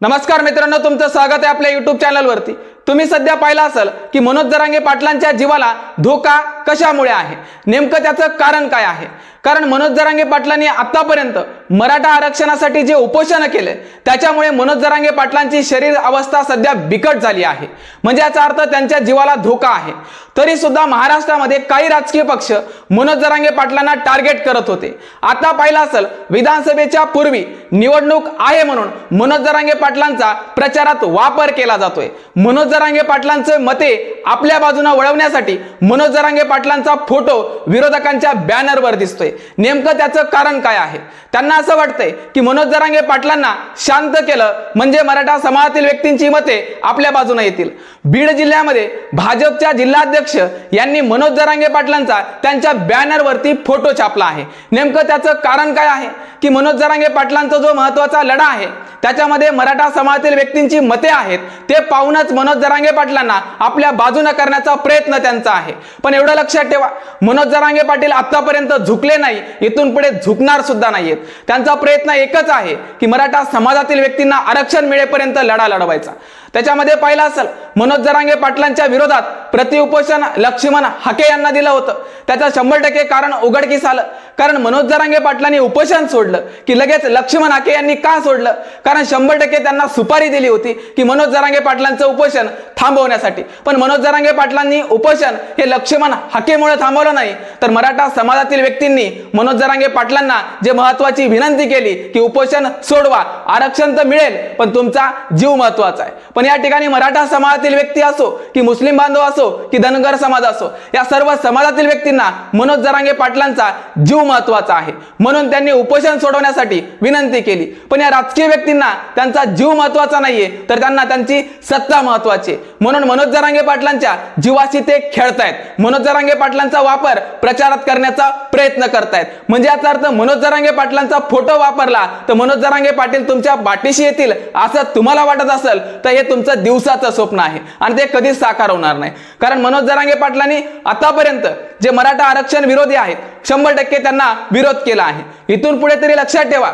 नमस्कार मित्रांनो तुमचं स्वागत आहे आपल्या युट्यूब चॅनलवरती तुम्ही सध्या पाहिलं असाल की मनोज जरांगे पाटलांच्या जीवाला धोका कशामुळे आहे? नेमकं त्याचं कारण काय आहे? कारण मनोज जरांगे पाटलांनी आतापर्यंत मराठा आरक्षणासाठी जे उपोषण केले त्याच्यामुळे मनोज जरांगे पाटलांची शरीर अवस्था सध्या बिकट झाली आहे. म्हणजे याचा अर्थ त्यांच्या जीवाला धोका आहे. तरी सुद्धा महाराष्ट्रामध्ये काही राजकीय पक्ष मनोज जरांगे पाटलांना टार्गेट करत होते. आता पाहिलं असेल विधानसभेच्या पूर्वी निवडणूक आहे म्हणून मनोज जरांगे पाटलांचा प्रचारात वापर केला जातोय. मनोज जरांगे पाटलांचे मते आपल्या बाजूने वळवण्यासाठी मनोज जरांगे पाटलांचा फोटो विरोधकांच्या बॅनरवर दिसतोय. नेमकं त्याचं कारण काय आहे? त्यांना असं वाटतंय की मनोज जरांगे पाटलांना शांत केलं म्हणजे मराठा समाजातील व्यक्तींची मते आपल्या बाजूने येतील. बीड जिल्ह्यामध्ये भाजपच्या जिल्हाध्यक्ष यांनी मनोज जरांगे पाटलांचा त्यांच्या बॅनरवरती फोटो छापला आहे. नेमकं त्याचं कारण काय आहे? की मनोज जरांगे पाटलांचा जो महत्त्वाचा लढा आहे त्याच्यामध्ये मराठा समाजातील व्यक्तींची मते आहेत ते पाहूनच मनोज जरांगे पाटलांना आपल्या बाजून करण्याचा प्रयत्न त्यांचा आहे. पण एवढं लक्षात ठेवा मनोज जरांगे पाटील आतापर्यंत झुकले नाही इथून पुढे झुकणार सुद्धा नाहीयेत. त्यांचा प्रयत्न एकच आहे की मराठा समाजातील व्यक्तींना आरक्षण मिळेपर्यंत लढा लढवायचा. त्याच्यामध्ये पाहिलं असेल मनोज जरांगे पाटलांच्या विरोधात प्रतिउपोषण लक्ष्मण हाके यांना दिलं होतं. त्याचं शंभर टक्के कारण उघडकीस आलं. कारण मनोज जरांगे पाटलांनी उपोषण सोडलं की लगेच लक्ष्मण हाके यांनी का सोडलं? कारण शंभर टक्के त्यांना सुपारी दिली होती की मनोज जरांगे पाटलांचं उपोषण थांबवण्यासाठी. पण मनोज जरांगे पाटलांनी उपोषण हे लक्ष्मण हाकेमुळे थांबवलं नाही. तर मराठा समाजातील व्यक्तींनी मनोज जरांगे पाटलांना जे महत्वाची विनंती केली की उपोषण सोडवा आरक्षण तर मिळेल पण तुमचा जीव महत्त्वाचा आहे. पण या ठिकाणी मराठा समाजातील व्यक्ती असो की मुस्लिम बांधव असो की धनगर समाज असो या सर्व समाजातील व्यक्तींना मनोज जरांगे पाटलांचा जीव महत्त्वाचा आहे. म्हणून त्यांनी उपोषण सोडवण्यासाठी विनंती केली. पण या राजकीय व्यक्तींना त्यांचा जीव महत्त्वाचा नाहीये तर त्यांना त्यांची सत्ता महत्वाची म्हणून मनोज जरांगे पाटलांच्या जीवाशी ते खेळतायत. मनोज जरांगे पाटलांचा वापर प्रचारात करण्याचा प्रयत्न करतायत. म्हणजे याचा अर्थ मनोज जरांगे पाटलांचा फोटो वापरला तर मनोज जरांगे पाटील तुमच्या पाठीशी येतील असं तुम्हाला वाटत असेल तर हे तुमचं दिवसाचं स्वप्न आहे. आणि ते कधीच साकार होणार नाही. कारण मनोज जरांगे पाटलांनी आतापर्यंत जे मराठा आरक्षण विरोधी आहेत शंभर टक्के त्यांना विरोध केला आहे. इथून पुढे तरी लक्षात ठेवा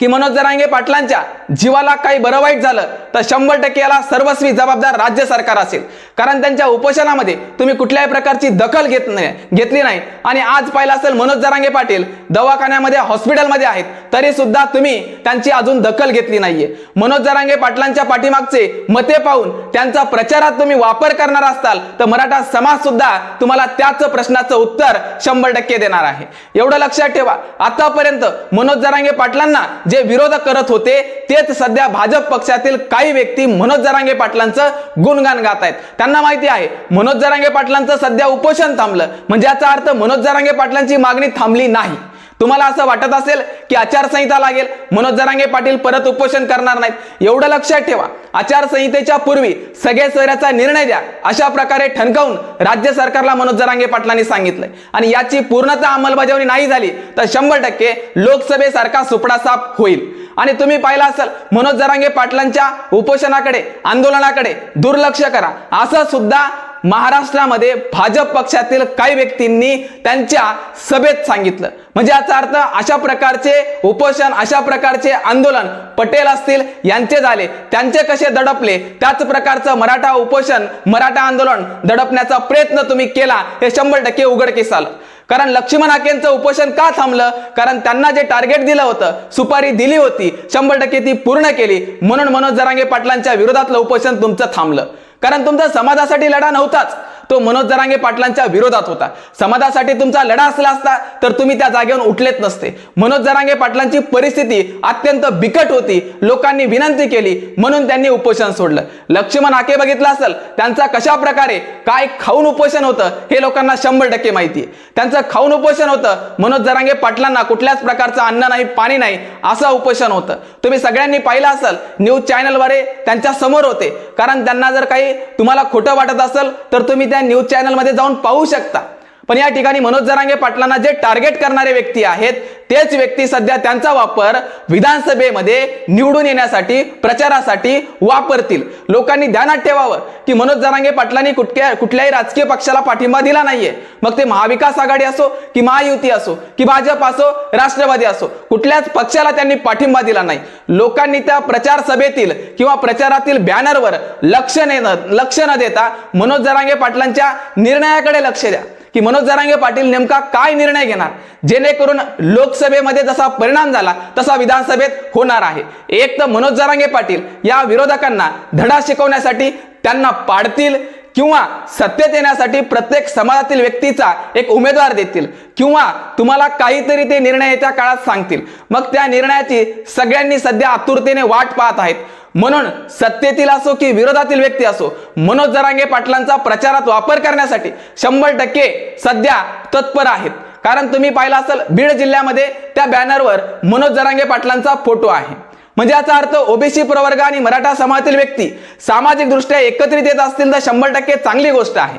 की मनोज जरांगे पाटलांच्या जीवाला काही बरं वाईट झालं तर शंभर टक्के याला सर्वस्वी जबाबदार राज्य सरकार असेल. कारण त्यांच्या उपोषणामध्ये तुम्ही कुठल्याही प्रकारची दखल घेत नाही घेतली नाही. आणि आज पाहिलं असेल मनोज जरांगे पाटील दवाखान्यामध्ये हॉस्पिटलमध्ये आहेत तरी सुद्धा तुम्ही त्यांची अजून दखल घेतली नाहीये. मनोज जरांगे पाटलांच्या पाठीमागचे मते पाहून त्यांचा प्रचारात तुम्ही वापर करणार असताल तर मराठा समाज सुद्धा तुम्हाला त्याच प्रश्नाचं उत्तर शंभर टक्के देणार आहे. एवढं लक्षात ठेवा. आतापर्यंत मनोज जरांगे पाटलांना जे विरोधक करत होते ते हेच सध्या भाजप पक्षातील काही व्यक्ती मनोज जरांगे पाटलांचं गुणगान गात आहेत. त्यांना माहिती आहे मनोज जरांगे पाटलांचं सध्या उपोषण थांबलं. म्हणजे याचा अर्थ मनोज जरांगे पाटलांची मागणी थांबली नाही. तुम्हाला असं वाटत असेल की आचारसंहिता लागेल मनोज जरांगे पाटील परत उपोषण करणार नाहीत. एवढं लक्षात ठेवा. आचारसंहितेच्या पूर्वी सगळे सोयऱ्याचा निर्णय द्या अशा प्रकारे ठणकावून राज्य सरकारला मनोज जरांगे पाटलांनी सांगितलंय. आणि याची पूर्णतः अंमलबजावणी नाही झाली तर शंभर टक्के लोकसभेसारखा सुपडा साफ होईल. आणि तुम्ही पाहिला असाल मनोज जरांगे पाटलांच्या उपोषणाकडे आंदोलनाकडे दुर्लक्ष करा. असं सुद्धा महाराष्ट्रामध्ये भाजप पक्षातील काही व्यक्तींनी त्यांच्या सभेत सांगितलं. म्हणजे याचा अर्थ अशा प्रकारचे उपोषण अशा प्रकारचे आंदोलन पटेल असतील यांचे झाले. त्यांचे कसे दडपले? त्याच प्रकारचं मराठा उपोषण मराठा आंदोलन दडपण्याचा प्रयत्न तुम्ही केला हे शंभर टक्के उघडकीस आलं. कारण लक्ष्मण आकेंचं उपोषण का थांबलं? कारण त्यांना जे टार्गेट दिलं होतं सुपारी दिली होती शंभर टक्के ती पूर्ण केली. म्हणून मनोज जरांगे पाटलांच्या विरोधातलं उपोषण तुमचं थांबलं. कारण तुमचा समाजासाठी लढा नव्हताच. तो मनोज जरांगे पाटलांच्या विरोधात होता. समाजासाठी तुमचा लढा असला असता तर तुम्ही त्या जागेवरून उठलेच नसते. मनोज जरांगे पाटलांची परिस्थिती अत्यंत बिकट होती. लोकांनी विनंती केली म्हणून त्यांनी उपोषण सोडलं. लक्ष्मण हाके बघितलं असेल त्यांचा कशा प्रकारे काय खाऊन उपोषण होतं हे लोकांना शंभर टक्के माहिती आहे. त्यांचं खाऊन उपोषण होतं मनोज जरांगे पाटलांना कुठल्याच प्रकारचं अन्न नाही पाणी नाही असं उपोषण होतं. तुम्ही सगळ्यांनी पाहिलं असेल न्यूज चॅनलद्वारे त्यांच्यासमोर होते. कारण त्यांना जर काही तुम्हाला खोटं वाटत असेल तर तुम्ही त्या न्यूज चॅनलमध्ये जाऊन पाहू शकता. पण या ठिकाणी मनोज जरांगे पाटलांना जे टार्गेट करणारे व्यक्ती आहेत तेच व्यक्ती सध्या त्यांचा वापर विधानसभेमध्ये निवडून येण्यासाठी प्रचारासाठी वापरतील. लोकांनी ध्यानात ठेवावं की मनोज जरांगे पाटलांनी कुठल्या कुठल्याही राजकीय पक्षाला पाठिंबा दिला नाहीये. मग ते महाविकास आघाडी असो की महायुती असो की भाजप असो राष्ट्रवादी असो कुठल्याच पक्षाला त्यांनी पाठिंबा दिला नाही. लोकांनी त्या प्रचार सभेतील किंवा प्रचारातील बॅनरवर लक्ष न लक्ष न देता मनोज जरांगे पाटलांच्या निर्णयाकडे लक्ष द्या. की मनोज जरांगे पाटील नेमका काय निर्णय घेणार? जेणेकरून लोकसभेमध्ये जसा परिणाम झाला तसा विधानसभेत होणार आहे. एक तर मनोज जरांगे पाटील या विरोधकांना धडा शिकवण्यासाठी त्यांना पाडतील किंवा सत्तेत येण्यासाठी प्रत्येक समाजातील व्यक्तीचा एक उमेदवार देतील किंवा तुम्हाला काहीतरी ते निर्णय येत्या काळात सांगतील. मग त्या निर्णयाची सगळ्यांनी सध्या आतुरतेने वाट पाहत आहेत. म्हणून सत्तेतील असो की विरोधातील व्यक्ती असो मनोज जरांगे पाटलांचा प्रचारात वापर करण्यासाठी शंभर टक्के सध्या तत्पर आहेत. कारण तुम्ही पाहिलं असेल बीड जिल्ह्यामध्ये त्या बॅनरवर मनोज जरांगे पाटलांचा फोटो आहे. म्हणजे याचा अर्थ ओबीसी प्रवर्ग आणि मराठा समाजातील व्यक्ती सामाजिक दृष्ट्या एकत्रित येत असतील तर शंभर टक्के चांगली गोष्ट आहे.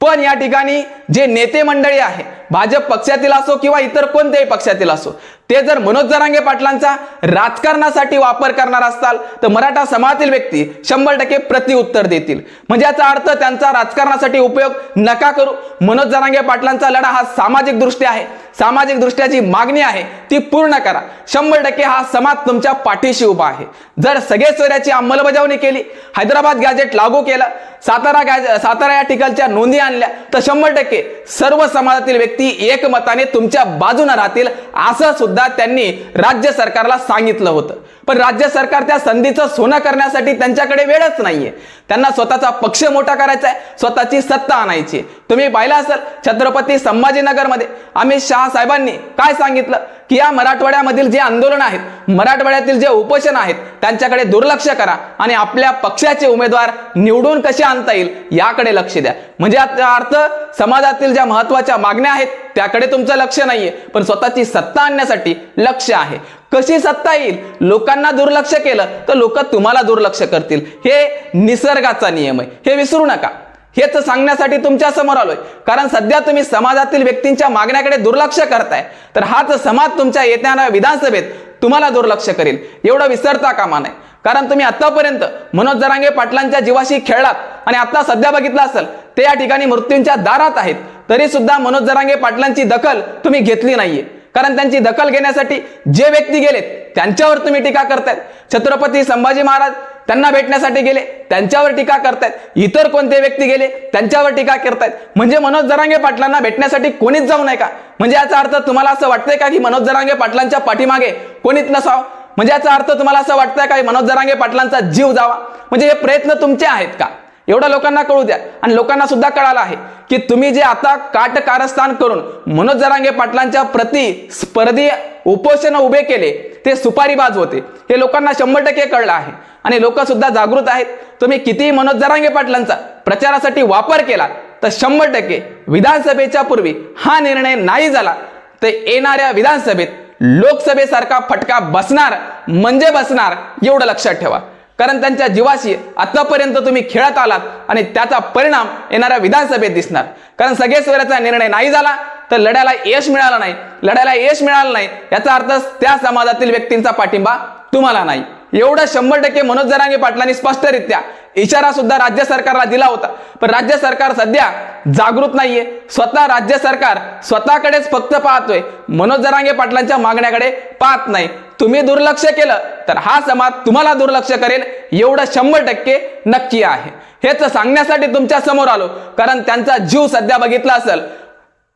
पण या ठिकाणी जे नेते मंडळी आहे भाजप पक्षातील असो किंवा इतर कोणत्याही पक्षातील असो ते जर मनोज जरांगे पाटलांचा राजकारणासाठी वापर करणार असताल तर मराठा समाजातील व्यक्ती शंभर टक्के प्रतिउत्तर देतील. म्हणजे याचा अर्थ त्यांचा राजकारणासाठी उपयोग नका करू. मनोज जरांगे पाटलांचा लढा हा सामाजिक दृष्ट्या आहे. सामाजिक दृष्ट्या जी मागणी आहे ती पूर्ण करा. शंभर टक्के हा समाज तुमच्या पाठीशी उभा आहे. जर सगळे सोयऱ्याची अंमलबजावणी केली हैदराबाद गॅजेट लागू केलं सातारा गॅज सातारा या ठिकाणच्या नोंदी आणल्या तर शंभर टक्के सर्व समाजातील व्यक्ती एकमताने तुमच्या बाजूने राहतील असं सुद्धा त्यांनी राज्य सरकारला सांगितलं होतं. पण राज्य सरकार त्या संधीचं सोनं करण्यासाठी त्यांच्याकडे वेळच नाहीये. त्यांना स्वतःचा पक्ष मोठा करायचा आहे स्वतःची सत्ता आणायची तुम्ही पाहिलं असेल छत्रपती संभाजीनगरमध्ये अमित शहा साहेबांनी काय सांगितलं? की या मराठवाड्यामधील जे आंदोलन आहेत मराठवाड्यातील जे उपोषण आहेत त्यांच्याकडे दुर्लक्ष करा आणि आपल्या पक्षाचे उमेदवार निवडून कसे आणता येईल याकडे लक्ष द्या. म्हणजे याचा अर्थ समाजातील ज्या महत्त्वाच्या मागण्या आहेत त्याकडे तुमचं लक्ष नाहीये पण स्वतःची सत्ता आणण्यासाठी लक्ष आहे. कशी सत्ता येईल? लोकांना दुर्लक्ष केलं तर लोक तुम्हाला दुर्लक्ष करतील. हे निसर्गाचा नियम आहे. हे विसरू नका. हेच सांगण्यासाठी तुमच्यासमोर आलोय. कारण सध्या तुम्ही समाजातील व्यक्तींच्या मागण्याकडे दुर्लक्ष करताय. तर हाच समाज तुमच्या येणाऱ्या विधानसभेत तुम्हाला दुर्लक्ष करेल. एवढं विसरता कामा नये. कारण तुम्ही आतापर्यंत मनोज जरांगे पाटलांच्या जीवाशी खेळलात आणि आता सध्या बघितलं असेल ते या ठिकाणी मृत्यूंच्या दारात आहेत. तरी सुद्धा मनोज जरांगे पाटलांची दखल तुम्ही घेतली नाहीये. कारण त्यांची दखल घेण्यासाठी जे व्यक्ती गेलेत त्यांच्यावर तुम्ही टीका करतायत. छत्रपती संभाजी महाराज त्यांना भेटण्यासाठी गेले त्यांच्यावर टीका करतायत. इतर कोणते व्यक्ती गेले त्यांच्यावर टीका करतायत. म्हणजे मनोज जरांगे पाटलांना भेटण्यासाठी कोणीच जाऊ नये का? म्हणजे याचा अर्थ तुम्हाला असं वाटतंय का की मनोज जरांगे पाटलांच्या पाठीमागे कोणीच नसावं? म्हणजे याचा अर्थ तुम्हाला असं वाटतंय का मनोज जरांगे पाटलांचा जीव जावा? म्हणजे हे प्रयत्न तुमचे आहेत का? एवढं लोकांना कळू द्या. आणि लोकांना सुद्धा कळालं आहे की तुम्ही जे आता काट कारस्थान करून मनोज जरांगे पाटलांच्या प्रति स्पर्धी उपोषण उभे केले ते सुपारीबाज होते. हे लोकांना शंभर टक्के कळलं आहे. आणि लोक सुद्धा जागृत आहेत. तुम्ही कितीही मनोज जरांगे पाटलांचा प्रचारासाठी वापर केला तर शंभर टक्के विधानसभेच्या पूर्वी हा निर्णय नाही झाला तर येणाऱ्या विधानसभेत लोकसभेसारखा फटका बसणार म्हणजे बसणार एवढं लक्षात ठेवा. कारण त्यांच्या जीवाशी आतापर्यंत तुम्ही खेळत आलात आणि त्याचा परिणाम येणाऱ्या विधानसभेत दिसणार. कारण सगळे सोयऱ्याचा निर्णय नाही झाला तर लढ्याला यश मिळालं नाही. लढ्याला यश मिळालं नाही याचा अर्थ त्या समाजातील व्यक्तींचा पाठिंबा तुम्हाला नाही. एवढं शंभर टक्के मनोज जरांगे पाटलांनी स्पष्टरित्या इशारा सुद्धा राज्य सरकारला दिला होता. पण राज्य सरकार सध्या जागृत नाहीये. स्वतः राज्य सरकार स्वतःकडेच फक्त पाहतोय. मनोज जरांगे पाटलांच्या मागण्याकडे पाहत नाही. तुम्ही दुर्लक्ष केलं तर हा समाज तुम्हाला दुर्लक्ष करेल. एवढं शंभर टक्के नक्की आहे. हेच सांगण्यासाठी तुमच्यासमोर आलो. कारण त्यांचा जीव सध्या बघितला असेल.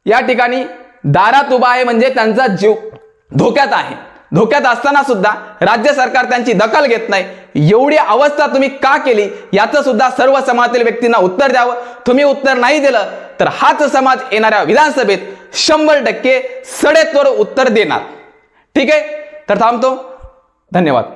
या ठिकाणी दारात उभा आहे म्हणजे त्यांचा जीव धोक्यात आहे. धोक्यात असताना सुद्धा राज्य सरकार त्यांची दखल घेत नाही. एवढी अवस्था तुम्ही का केली? याचं सुद्धा सर्व समाजातील व्यक्तींना उत्तर द्यावं. तुम्ही उत्तर नाही दिलं तर हाच समाज येणाऱ्या विधानसभेत शंभर टक्के सडेतोड उत्तर देणार. ठीक आहे? तर थांबतो. धन्यवाद.